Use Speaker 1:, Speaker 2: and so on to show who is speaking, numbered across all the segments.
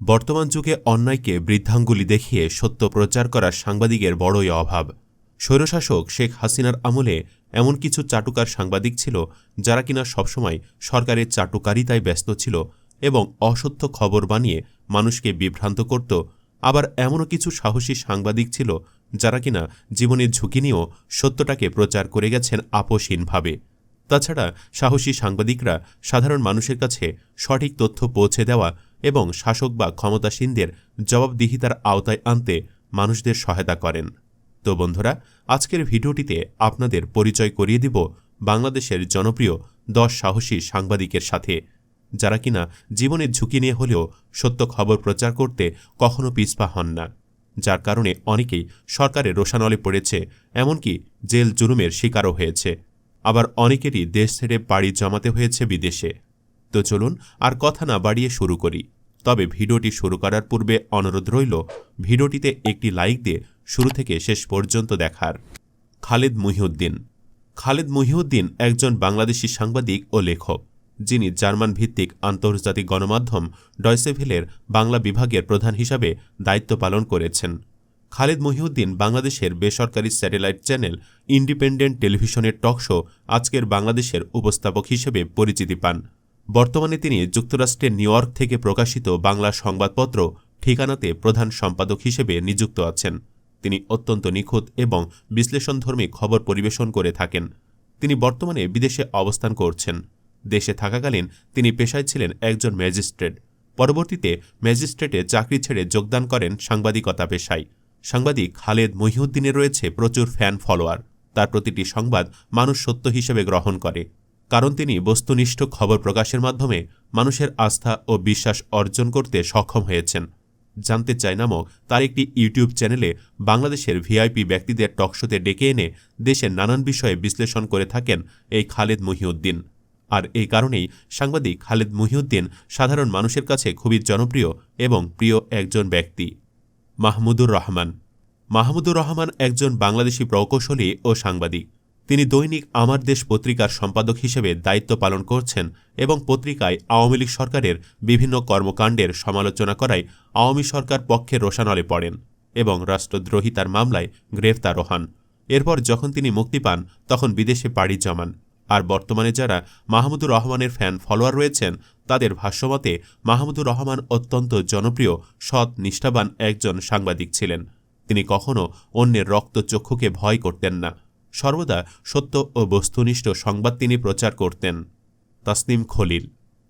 Speaker 1: বর্তমান যুগে অন্যায়কে বৃদ্ধাঙ্গুলি দেখিয়ে সত্য প্রচার করার সাংবাদিকের বড়ই অভাব। স্বৈরশাসক শেখ হাসিনার আমলে এমন কিছু চাটুকার সাংবাদিক ছিল যারা কিনা সবসময় সরকারের চাটুকারিতায় ব্যস্ত ছিল এবং অসত্য খবর বানিয়ে মানুষকে বিভ্রান্ত করত। আবার এমনও কিছু সাহসী সাংবাদিক ছিল যারা কিনা জীবনের ঝুঁকি নিয়েও সত্যটাকে প্রচার করে গেছেন আপোষহীনভাবে। তাছাড়া সাহসী সাংবাদিকরা সাধারণ মানুষের কাছে সঠিক তথ্য পৌঁছে দেওয়া এবং শাসক বা ক্ষমতাসীনদের জবাবদিহিতার আওতায় আনতে মানুষদের সহায়তা করেন। তো বন্ধুরা, আজকের ভিডিওটিতে আপনাদের পরিচয় করিয়ে দিব বাংলাদেশের জনপ্রিয় দশ সাহসী সাংবাদিকের সাথে, যারা কিনা জীবনের ঝুঁকি নিয়ে হলেও সত্য খবর প্রচার করতে কখনো পিছপা হন না। যার কারণে অনেকেই সরকারের রোশানলে পড়েছে, এমনকি জেল জুলুমের শিকারও হয়েছে। আবার অনেকেরই দেশ ছেড়ে বাড়ি জমাতে হয়েছে বিদেশে। তো চলুন আর কথা না বাড়িয়ে শুরু করি। তবে ভিডিওটি শুরু করার পূর্বে অনুরোধ রইল, ভিডিওটিতে একটি লাইক দিয়ে শুরু থেকে শেষ পর্যন্ত দেখার। খালেদ মহিউদ্দিন। খালেদ মহিউদ্দিন একজন বাংলাদেশি সাংবাদিক ও লেখক, যিনি জার্মান ভিত্তিক আন্তর্জাতিক গণমাধ্যম ডয়সেভিলের বাংলা বিভাগের প্রধান হিসাবে দায়িত্ব পালন করেছেন। খালেদ মহিউদ্দিন বাংলাদেশের বেসরকারি স্যাটেলাইট চ্যানেল ইন্ডিপেন্ডেন্ট টেলিভিশনের টক শো আজকের বাংলাদেশের উপস্থাপক হিসেবে পরিচিতি পান। বর্তমানে তিনি যুক্তরাষ্ট্রের নিউ ইয়র্ক থেকে প্রকাশিত বাংলা সংবাদপত্র ঠিকানাতে প্রধান সম্পাদক হিসেবে নিযুক্ত আছেন। তিনি অত্যন্ত নিখুঁত এবং বিশ্লেষণধর্মী খবর পরিবেশন করে থাকেন। তিনি বর্তমানে বিদেশে অবস্থান করছেন। দেশে থাকাকালীন তিনি পেশায় ছিলেন একজন ম্যাজিস্ট্রেট। পরবর্তীতে ম্যাজিস্ট্রেটে চাকরি ছেড়ে যোগদান করেন সাংবাদিকতা পেশায়। সাংবাদিক খালেদ মহিউদ্দিনের রয়েছে প্রচুর ফ্যান ফলোয়ার। তার প্রতিটি সংবাদ মানুষ সত্য হিসেবে গ্রহণ করে। কারণ তিনি বস্তুনিষ্ঠ খবর প্রকাশের মাধ্যমে মানুষের আস্থা ও বিশ্বাস অর্জন করতে সক্ষম হয়েছেন। জানতে চাই নামক তার একটি ইউটিউব চ্যানেলে বাংলাদেশের ভিআইপি ব্যক্তিদের টকশোতে ডেকে এনে দেশের নানান বিষয়ে বিশ্লেষণ করে থাকেন এই খালেদ মহিউদ্দিন। আর এই কারণেই সাংবাদিক খালেদ মহিউদ্দিন সাধারণ মানুষের কাছে খুবই জনপ্রিয় এবং প্রিয় একজন ব্যক্তি। মাহমুদুর রহমান। মাহমুদুর রহমান একজন বাংলাদেশি প্রকৌশলী ও সাংবাদিক। তিনি দৈনিক আমার দেশ পত্রিকার সম্পাদক হিসেবে দায়িত্ব পালন করছেন এবং পত্রিকায় আওয়ামী লীগ সরকারের বিভিন্ন কর্মকাণ্ডের সমালোচনা করায় আওয়ামী সরকার পক্ষে রোশানলে পড়েন এবং রাষ্ট্রদ্রোহিতার মামলায় গ্রেফতারও হন। এরপর যখন তিনি মুক্তি পান, তখন বিদেশে পাড়ি জমান। আর বর্তমানে যারা মাহমুদুর রহমানের ফ্যান ফলোয়ার রয়েছেন, তাদের ভাষ্যমতে মাহমুদুর রহমান অত্যন্ত জনপ্রিয়, সৎ, নিষ্ঠাবান একজন সাংবাদিক ছিলেন। তিনি কখনও অন্যের রক্তচক্ষুকে ভয় করতেন না। সর্বদা সত্য ও বস্তুনিষ্ঠ সংবাদ তিনি প্রচার করতেন। তাসনিম খলিল।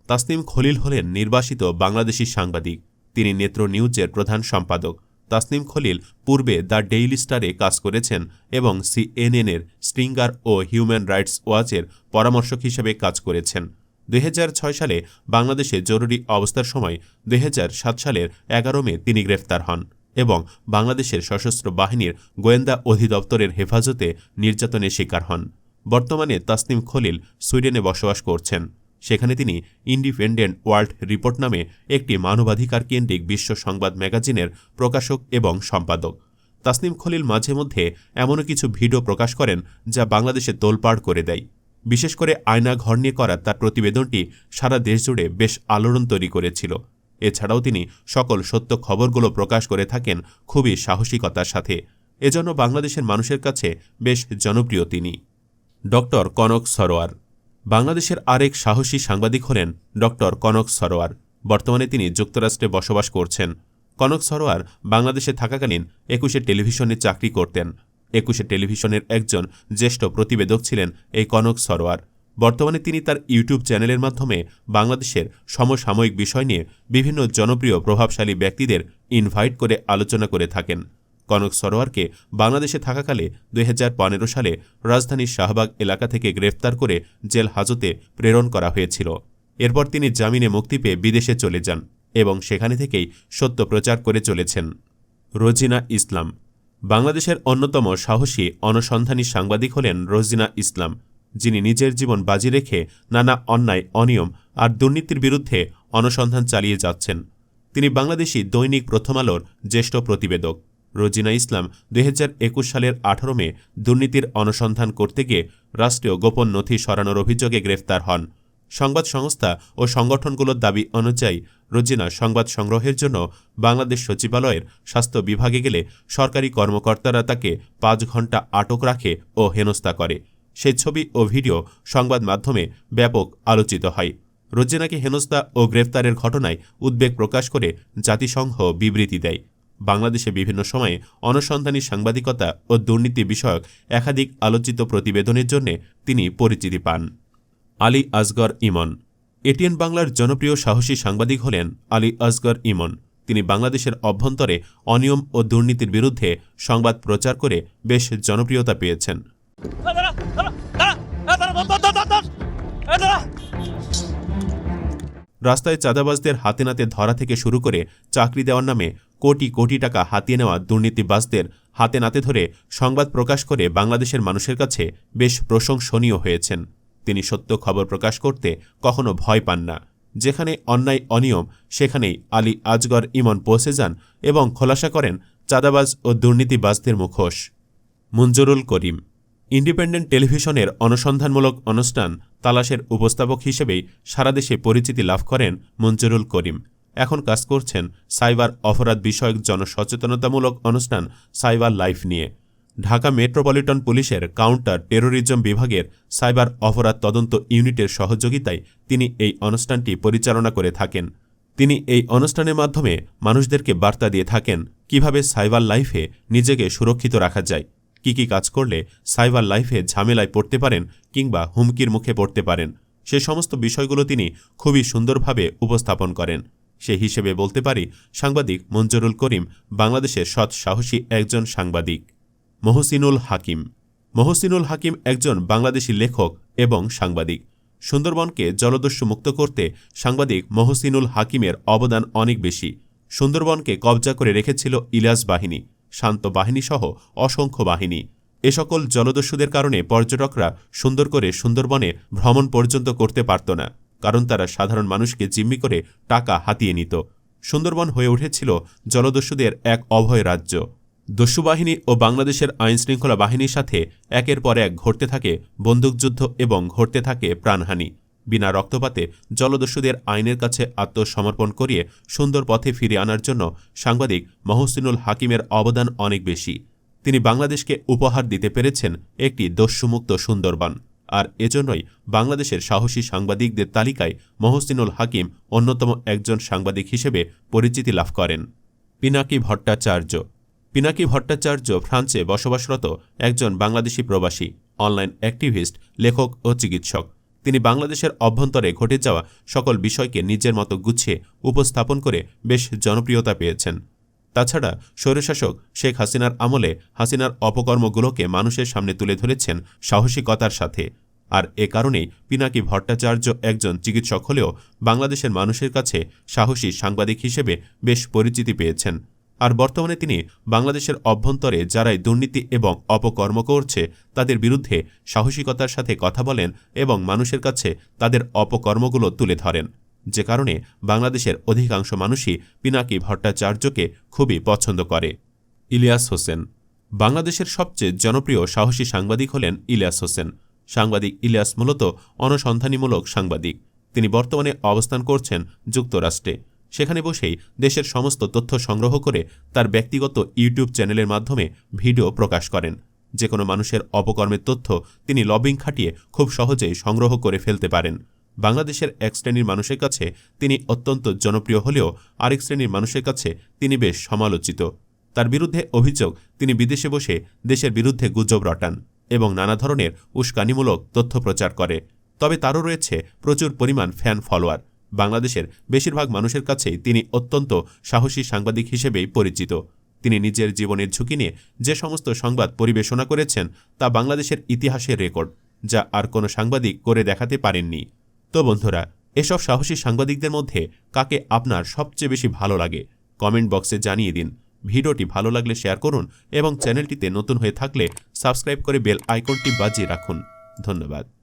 Speaker 1: তাসনিম খলিল হলেন নির্বাসিত বাংলাদেশি সাংবাদিক। তিনি নেত্র নিউজের প্রধান সম্পাদক। তাসনিম খলিল পূর্বে দ্য ডেইলি স্টারে কাজ করেছেন এবং সিএনএনের স্ট্রিঙ্গার ও হিউম্যান রাইটস ওয়াচের পরামর্শক হিসেবে কাজ করেছেন। দুই হাজার ছয় সালে বাংলাদেশে জরুরি অবস্থার সময় দু হাজার সাত সালের এগারো মে তিনি গ্রেফতার হন। এবং বাংলাদেশের সশস্ত্র বাহিনীর গোয়েন্দা অধিদপ্তরের হেফাজতে নির্যাতনের শিকার হন। বর্তমানে তাসনিম খলিল সুইডেনে বসবাস করছেন। সেখানে তিনি ইন্ডিপেন্ডেন্ট ওয়ার্ল্ড রিপোর্ট নামে একটি মানবাধিকার কেন্দ্রিক বিশ্ব সংবাদ ম্যাগাজিনের প্রকাশক এবং সম্পাদক। তাসনিম খলিল মাঝে মধ্যে এমনও কিছু ভিডিও প্রকাশ করেন যা বাংলাদেশে তোলপাড় করে দেয়। বিশেষ করে আয়না ঘর নিয়ে করা তার প্রতিবেদনটি সারা দেশ জুড়ে বেশ আলোড়ন তৈরি করেছিল। এছাড়াও তিনি সকল সত্য খবরগুলো প্রকাশ করে থাকেন খুবই সাহসিকতার সাথে। এজন্য বাংলাদেশের মানুষের কাছে বেশ জনপ্রিয় তিনি। ডক্টর কনক সরোয়ার। বাংলাদেশের আরেক সাহসী সাংবাদিক হলেন ডক্টর কনক সরোয়ার। বর্তমানে তিনি যুক্তরাষ্ট্রে বসবাস করছেন। কনক সরোয়ার বাংলাদেশে থাকাকালীন একুশে টেলিভিশনে চাকরি করতেন। একুশে টেলিভিশনের একজন জ্যেষ্ঠ প্রতিবেদক ছিলেন এই কনক সরোয়ার। বর্তমানে তিনি তার ইউটিউব চ্যানেলের মাধ্যমে বাংলাদেশের সমসাময়িক বিষয় নিয়ে বিভিন্ন জনপ্রিয় প্রভাবশালী ব্যক্তিদের ইনভাইট করে আলোচনা করে থাকেন। কনক সরোয়ারকে বাংলাদেশে থাকাকালে দুই হাজার পনেরো সালে রাজধানীর শাহবাগ এলাকা থেকে গ্রেফতার করে জেল হাজতে প্রেরণ করা হয়েছিল। এরপর তিনি জামিনে মুক্তি পেয়ে বিদেশে চলে যান এবং সেখানে থেকেই সত্য প্রচার করে চলেছেন। রোজিনা ইসলাম বাংলাদেশের অন্যতম সাহসী, অনুসন্ধানী সাংবাদিক হলেন রোজিনা ইসলাম। যিনি নিজের জীবন বাজি রেখে নানা অন্যায়, অনিয়ম আর দুর্নীতির বিরুদ্ধে অনুসন্ধান চালিয়ে যাচ্ছেন। তিনি বাংলাদেশি দৈনিক প্রথম আলোর জ্যেষ্ঠ প্রতিবেদক। রোজিনা ইসলাম দুই হাজার একুশ সালের আঠারো মে দুর্নীতির অনুসন্ধান করতে গিয়ে রাষ্ট্রীয় গোপন নথি সরানোর অভিযোগে গ্রেফতার হন। সংবাদ সংস্থা ও সংগঠনগুলোর দাবি অনুযায়ী রোজিনা সংবাদ সংগ্রহের জন্য বাংলাদেশ সচিবালয়ের স্বাস্থ্য বিভাগে গেলে সরকারি কর্মকর্তারা তাকে পাঁচ ঘণ্টা আটক রাখে ও হেনস্থা করে। সেই ছবি ও ভিডিও সংবাদ মাধ্যমে ব্যাপক আলোচিত হয়। রোজেনাকে হেনস্থা ও গ্রেফতারের ঘটনায় উদ্বেগ প্রকাশ করে জাতিসংঘ বিবৃতি দেয়। বাংলাদেশে বিভিন্ন সময়ে অনুসন্ধানী সাংবাদিকতা ও দুর্নীতি বিষয়ক একাধিক আলোচিত প্রতিবেদনের জন্য তিনি পরিচিতি পান। আলী আসগর ইমন। এটিএন বাংলার জনপ্রিয় সাহসী সাংবাদিক হলেন আলী আসগর ইমন। তিনি বাংলাদেশের অভ্যন্তরে অনিয়ম ও দুর্নীতির বিরুদ্ধে সংবাদ প্রচার করে বেশ জনপ্রিয়তা পেয়েছেন। রাস্তায় চাঁদাবাজদের হাতে নাতে ধরা থেকে শুরু করে চাকরি দেওয়ার নামে কোটি কোটি টাকা হাতিয়ে নেওয়া দুর্নীতিবাজদের হাতে নাতে ধরে সংবাদ প্রকাশ করে বাংলাদেশের মানুষের কাছে বেশ প্রশংসনীয় হয়েছেন। তিনি সত্য খবর প্রকাশ করতে কখনো ভয় পান না। যেখানে অন্যায় অনিয়ম, সেখানেই আলী আজগর ইমন পৌঁছে যান এবং খোলাসা করেন চাঁদাবাজ ও দুর্নীতিবাজদের মুখোশ। মঞ্জুরুল করিম ইন্ডিপেন্ডেন্ট টেলিভিশনের অনুসন্ধানমূলক অনুষ্ঠান তালাশের উপস্থাপক হিসেবেই সারা দেশে পরিচিতি লাভ করেন মঞ্জুরুল করিম। এখন কাজ করছেন সাইবার অপরাধ বিষয়ক জনসচেতনতামূলক অনুষ্ঠান সাইবার লাইফ নিয়ে। ঢাকা মেট্রোপলিটন পুলিশের কাউন্টার টেরোরিজম বিভাগের সাইবার অপরাধ তদন্ত ইউনিটের সহযোগিতায় তিনি এই অনুষ্ঠানটি পরিচালনা করে থাকেন। তিনি এই অনুষ্ঠানের মাধ্যমে মানুষদেরকে বার্তা দিয়ে থাকেন কীভাবে সাইবার লাইফে নিজেকে সুরক্ষিত রাখা যায়। কি কি কাজ করলে সাইবার লাইফে ঝামেলায় পড়তে পারেন কিংবা হুমকির মুখে পড়তে পারেন? সে সমস্ত বিষয়গুলো তিনি খুবই সুন্দরভাবে উপস্থাপন করেন। সে হিসেবে বলতে পারি, সাংবাদিক মঞ্জুরুল করিম বাংলাদেশের সৎ সাহসী একজন সাংবাদিক। মহসিনুল হাকিম। মহসিনুল হাকিম একজন বাংলাদেশি লেখক এবং সাংবাদিক। সুন্দরবনকে জলদস্যু মুক্ত করতে সাংবাদিক মহসিনুল হাকিমের অবদান অনেক বেশি। সুন্দরবনকে কবজা করে রেখেছিল ইলাস বাহিনী। শান্ত বাহিনীসহ অসংখ্য বাহিনী। এ সকল জলদস্যুদের কারণে পর্যটকরা সুন্দর করে সুন্দরবনে ভ্রমণ পর্যন্ত করতে পারত না, কারণ তারা সাধারণ মানুষকে জিম্মি করে টাকা হাতিয়ে নিত। সুন্দরবন হয়ে উঠেছিল জলদস্যুদের এক অভয় রাজ্য। দস্যু বাহিনী ও বাংলাদেশের আইনশৃঙ্খলা বাহিনীর সাথে একের পর এক ঘটতে থাকে বন্দুকযুদ্ধ এবং ঘটতে থাকে প্রাণহানি। বিনা রক্তপাতে জলদস্যুদের আইনের কাছে আত্মসমর্পণ করিয়ে সুন্দর পথে ফিরে আনার জন্য সাংবাদিক মহসিনুল হাকিমের অবদান অনেক বেশি। তিনি বাংলাদেশকে উপহার দিতে পেরেছেন একটি দস্যুমুক্ত সুন্দরবন। আর এজন্যই বাংলাদেশের সাহসী সাংবাদিকদের তালিকায় মহসিনুল হাকিম অন্যতম একজন সাংবাদিক হিসেবে পরিচিতি লাভ করেন। পিনাকি ভট্টাচার্য। পিনাকি ভট্টাচার্য ফ্রান্সে বসবাসরত একজন বাংলাদেশি প্রবাসী, অনলাইন অ্যাক্টিভিস্ট, লেখক ও চিকিৎসক। তিনি বাংলাদেশের অভ্যন্তরে ঘটে যাওয়া সকল বিষয়কে নিজের মতো গুছিয়ে উপস্থাপন করে বেশ জনপ্রিয়তা পেয়েছেন। তাছাড়া স্বৈরশাসক শেখ হাসিনার আমলে হাসিনার অপকর্মগুলোকে মানুষের সামনে তুলে ধরেছেন সাহসিকতার সাথে। আর এ কারণেই পিনাকি ভট্টাচার্য একজন চিকিৎসক হলেও বাংলাদেশের মানুষের কাছে সাহসী সাংবাদিক হিসেবে বেশ পরিচিতি পেয়েছেন। আর বর্তমানে তিনি বাংলাদেশের অভ্যন্তরে যারাই দুর্নীতি এবং অপকর্ম করছে, তাদের বিরুদ্ধে সাহসিকতার সাথে কথা বলেন এবং মানুষের কাছে তাদের অপকর্মগুলো তুলে ধরেন। যে কারণে বাংলাদেশের অধিকাংশ মানুষই পিনাকি ভট্টাচার্যকে খুবই পছন্দ করে। ইলিয়াস হোসেন। বাংলাদেশের সবচেয়ে জনপ্রিয় সাহসী সাংবাদিক হলেন ইলিয়াস হোসেন। সাংবাদিক ইলিয়াস মূলত অনুসন্ধানীমূলক সাংবাদিক। তিনি বর্তমানে অবস্থান করছেন যুক্তরাষ্ট্রে। সেখানে বসেই দেশের সমস্ত তথ্য সংগ্রহ করে তার ব্যক্তিগত ইউটিউব চ্যানেলের মাধ্যমে ভিডিও প্রকাশ করেন। যে কোনো মানুষের অপকর্মের তথ্য তিনি লবিং খাটিয়ে খুব সহজেই সংগ্রহ করে ফেলতে পারেন। বাংলাদেশের এক শ্রেণির মানুষের কাছে তিনি অত্যন্ত জনপ্রিয় হলেও আরেক শ্রেণির মানুষের কাছে তিনি বেশ সমালোচিত। তার বিরুদ্ধে অভিযোগ, তিনি বিদেশে বসে দেশের বিরুদ্ধে গুজব রটান এবং নানা ধরনের উস্কানিমূলক তথ্য প্রচার করে। তবে তারও রয়েছে প্রচুর পরিমাণ ফ্যান ফলোয়ার। বাংলাদেশের বেশিরভাগ মানুষের কাছেই তিনি অত্যন্ত সাহসী সাংবাদিক হিসেবেই পরিচিত। তিনি নিজের জীবনের ঝুঁকি নিয়ে যে সমস্ত সংবাদ পরিবেশনা করেছেন, তা বাংলাদেশের ইতিহাসের রেকর্ড, যা আর কোনো সাংবাদিক করে দেখাতে পারেননি। তো বন্ধুরা, এসব সাহসী সাংবাদিকদের মধ্যে কাকে আপনার সবচেয়ে বেশি ভালো লাগে? কমেন্ট বক্সে জানিয়ে দিন। ভিডিওটি ভালো লাগলে শেয়ার করুন এবং চ্যানেলটিতে নতুন হয়ে থাকলে সাবস্ক্রাইব করে বেল আইকনটি বাজিয়ে রাখুন। ধন্যবাদ।